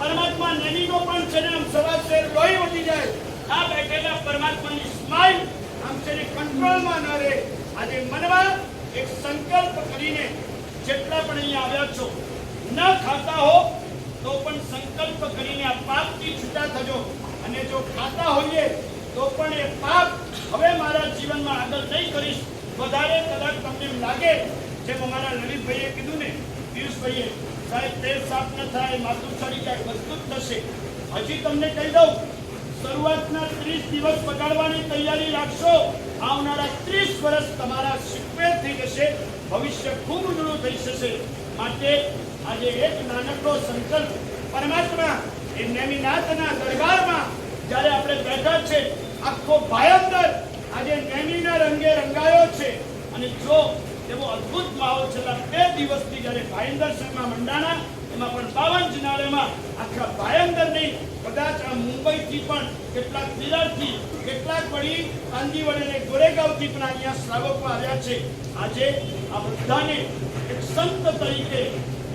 આંખમાં નેનીનો પણ છે ને આમ સવાસેર લોહી ઉઠી જાય. આ બેઠેલા પરમાત્માની સ્માઇલ આમ છે ને કંટ્રોલમાં ન રહે. આજે મનમાં એક સંકલ્પ કરીને જેટલા પણ અહીંયા આવ્યા છો, ન ખાતા હો, તો પણ સંકલ્પ કરીને આ પાપથી છૂટા થજો. અને જો ખાતા હોઈએ, તો પણ એ પાપ હવે મારા જીવનમાં આગળ નહીં કરીશ. વધારે કદાચ તમને લાગે, જેમ અમારા લલિતભાઈએ કીધું ને, પિયુષભાઈએ સાહેબ, તેલ સાફ ન થાય, માથું ચડી જાય બધું થશે. હજી તમને કહી દઉં, શરૂઆતના ત્રીસ દિવસ બગાડવાની તૈયારી રાખશો, આવનારા ત્રીસ વર્ષ તમારા સિક્વેર થઈ જશે, ભવિષ્ય ખૂબ ઉજળું થઈ જશે. માટે આજે એક નાનકડો સંકલ્પ, પરમાત્મા, એ નેમિનાથના દરબારમાં, જ્યારે આપણે બેઠા છે, આખો ભાયંદર આજે નેમિના રંગે રંગાયો છે. અને જો એવો અદ્ભુત માહોલ છેલ્લા બે દિવસથી જ્યારે ભાયંદર શર્મા મંડાણા, એમાં પણ બાવન જિનાળેમાં આખા ભાયંદર નહીં કદાચ આ મુંબઈથી પણ કેટલાક વિરારથી કેટલાક વળી કાંદીવડ અને ગોરેગાંવથી પણ અહીંયા શ્રાવકો આવ્યા છે. આજે આ બધાને એક સંત તરીકે,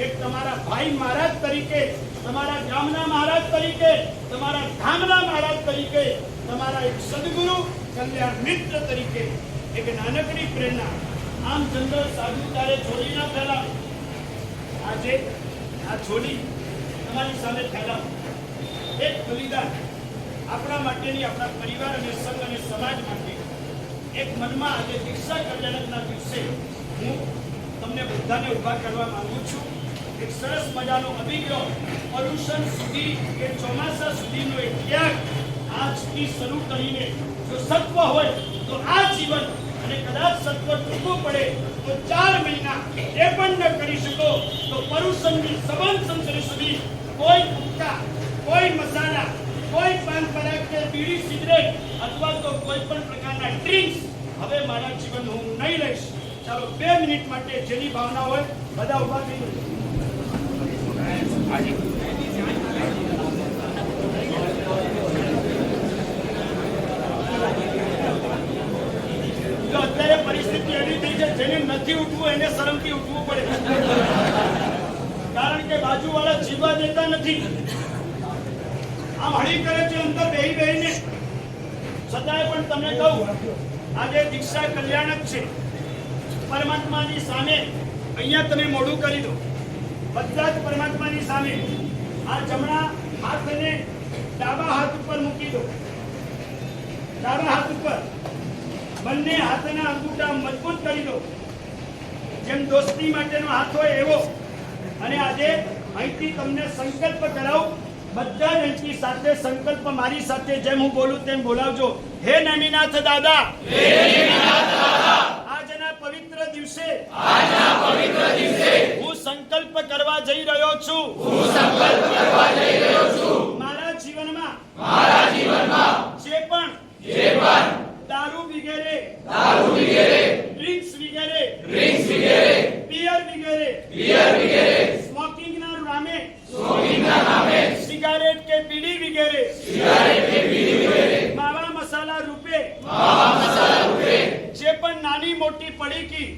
એક તમારા ભાઈ મહારાજ તરીકે, તમારા ગામના મહારાજ તરીકે, તમારા ધામના મહારાજ તરીકે, તમારા એક સદગુરુ, કલ્યાણ મિત્ર તરીકે, એક નાનકડી પ્રેરણા આમ જનરલ સાધુ તારે છોડી ના ફેલા આજે આ છોડી તમારી સામે ફેલાવો. એક બલિદાન આપણા માટેની આપણા પરિવાર અને સંઘ અને સમાજ માટે. એક મનમાં આજે દીક્ષા કલ્યાણકના દિવસે હું તમને બધાને ઊભા કરવા માંગુ છું. એક સરસ મજાનો અભિગ્રહ પર્યુષણ સુધી કે ચોમાસા સુધીનો એક ત્યાગ આજથી શરૂ કરીને જો સત્વ હોય તો આ જીવન અને કદાચ સત્વ ટૂંકું પડે તો ચાર મહિના એ પણ ન કરી શકો, તો પરુષણની સમાન સંસરી સુધી કોઈ ગુટકા કોઈ મસાલા, કોઈ પાન પરાગ કે બીડી સિગરેટ અથવા તો કોઈ પણ પ્રકારના ડ્રિંક્સ હવે મારા જીવન હું નહીં લઈશ ચાલો બે મિનિટ માટે જેની ભાવના હોય, બધા ઊભા થઈ જજો. અત્યારે પરિસ્થિતિ એવી થઈ છે, જેને નથી ઉઠવું, એને શરમથી ઉઠવું પડે. કારણ કે બાજુવાળા જીવવા દેતા નથી. આમ હળી કરે છે, અંદર બેહી બેહીને. છતાંય પણ તમને કહું, આજે દીક્ષા કલ્યાણક છે. પરમાત્માની સામે અહીંયા તમે મોઢું કરી દો. બધા જ પરમાત્માની સામે આ જમણા હાથને ડાબા હાથ ઉપર મૂકી દો. ડાબા હાથ ઉપર. બંને હાથના અંગૂઠા મજબૂત કરી દો. જેમ દોસ્તી માટેનો હાથ હોય એવો. અને આજે અહીંથી તમને સંકલ્પ કરાવું. બધા જ અહીંથી સાથે સંકલ્પ મારી સાથે જેમ હું બોલું તેમ બોલાવજો. હે નમીનાથ દાદા. આજના પવિત્ર દિવસે પવિત્ર દિવસે હું સંકલ્પ કરવા જઈ રહ્યો છું. મારા જીવનમાં મારા પણ દારૂ વગેરે ડ્રિંક્સ વગેરે બિયર વગેરે સ્મોકિંગના નામે સિગારેટ કે બીડી વગેરે માવા મસાલા રૂપે જે પણ નાની મોટી પડીકી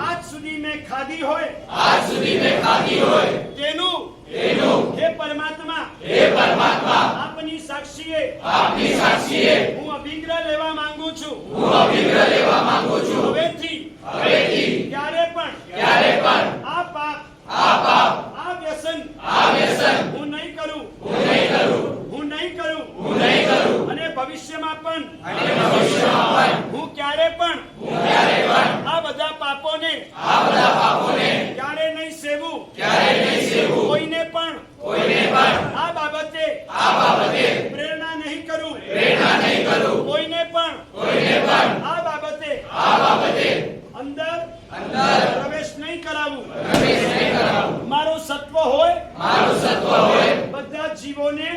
આજ સુધી મેં ખાધી હોય તેનું હે પરમાત્મા આપની સાક્ષીએ. હું અભિગ્રહ લેવા માંગુ છું. હવેથી. ક્યારે પણ. આ પાપ. આ વ્યસન. હું નહીં કરું. હું નહીં કરું. અને ભવિષ્યમાં પણ હું ક્યારે પણ આ બધા પાપોને ક્યારે નહીં સેવું કોઈને પણ આ બાબતે પ્રેરણા નહીં કરું કોઈને પણ આ બાબતે અંદર પ્રવેશ નહીં કરાવું મારું સત્વ હોય. બધા જીવોને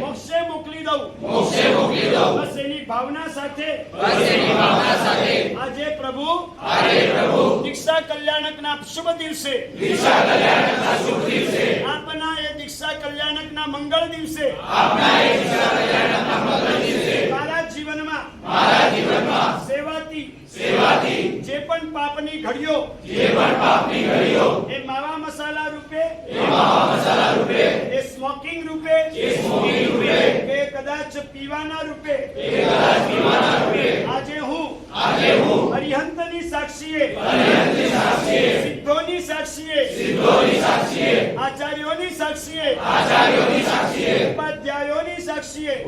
મોક્ષે મોકલી દઉં. બસ એની ભાવના સાથે. આજે પ્રભુ દીક્ષા કલ્યાણકના શુભ દિવસે. આપના એ દીક્ષા કલ્યાણકના મંગળ દિવસે. મારા જીવનમાં સેવાથી જે પણ પાપની ઘડીઓ જે પણ પાપની રૂપે એ સ્મોકિંગ રૂપે કે કદાચ પીવાના રૂપે આજે હું અરિહંતની સાક્ષીએ સિદ્ધોની સાક્ષીએ. આચાર્યોની સાક્ષીએ. ઉપાધ્યાયોની સાક્ષીએ.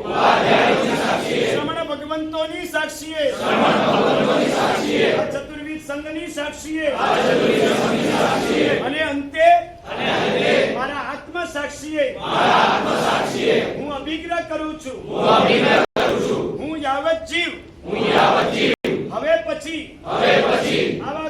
શ્રમણ ભગવંતોની સાક્ષીએ. આ ચતુર્વિધ સંઘની સાક્ષીએ. અને અંતે મારા આત્મ સાક્ષીએ હું અભિગ્રહ કરું છું. હું યાવત જીવ હવે પછી આવા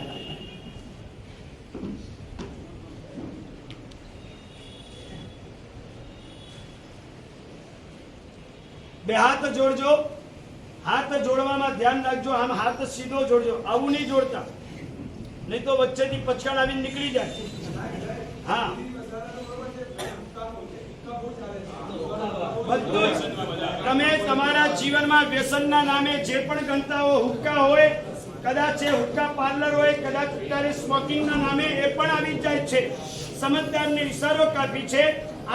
બે હાથ જોડજો. હાથ જોડવામાં ધ્યાન રાખજો. આમ હાથ સીધો જોડજો. આવું નહીં જોડતા. નહીં તો વચ્ચેથી પછાડ આવીને નીકળી જાય. હા. બધું તમે તમારા જીવનમાં વ્યસનના નામે જે પણ ગણતા હો હુક્કા હોય, કદાચ એ હુક્કા પાર્લર હોય, કદાચ અત્યારે સ્મોકિંગના નામે એ પણ આવી જાય છે. સમજદારને ઇશારો કાપી છે.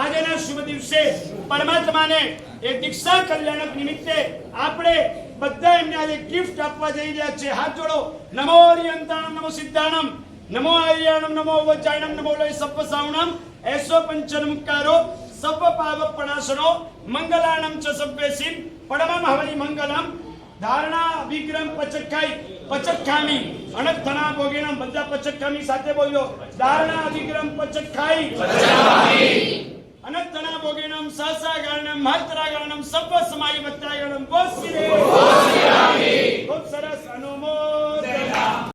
આજના શુભ દિવસે પરમાત્માને એ દીક્ષા કલ્યાણક નિમિત્તે આપણે બધા એમને આજે ગિફ્ટ આપવા જઈ રહ્યા છે હાથ જોડો. નમો હરિયંતાણમ, નમો સિદ્ધાણમ, નમો આર્યાણમ, નમો વચાયણમ નમો લય સપ્પ સાવણમ એસો પંચનમકારો સપ પાવ પણાસનો મંગલાણમ ચ સભ્યસિમ પડમમ હવરી મંગલમ, ધારણા, વિક્રમ પચખાઈ પચખામી અણક ધના ભોગીણમ બધા પચખામી સાથે બોલ્યો. ધારણા, વિક્રમ પચકાઈ અનંતના ભોગીણમ સહસાગાણમ મહત્રાગાણમ સર્વ સમાય વત્રાગાણમ વસિરે ખૂબ સરસ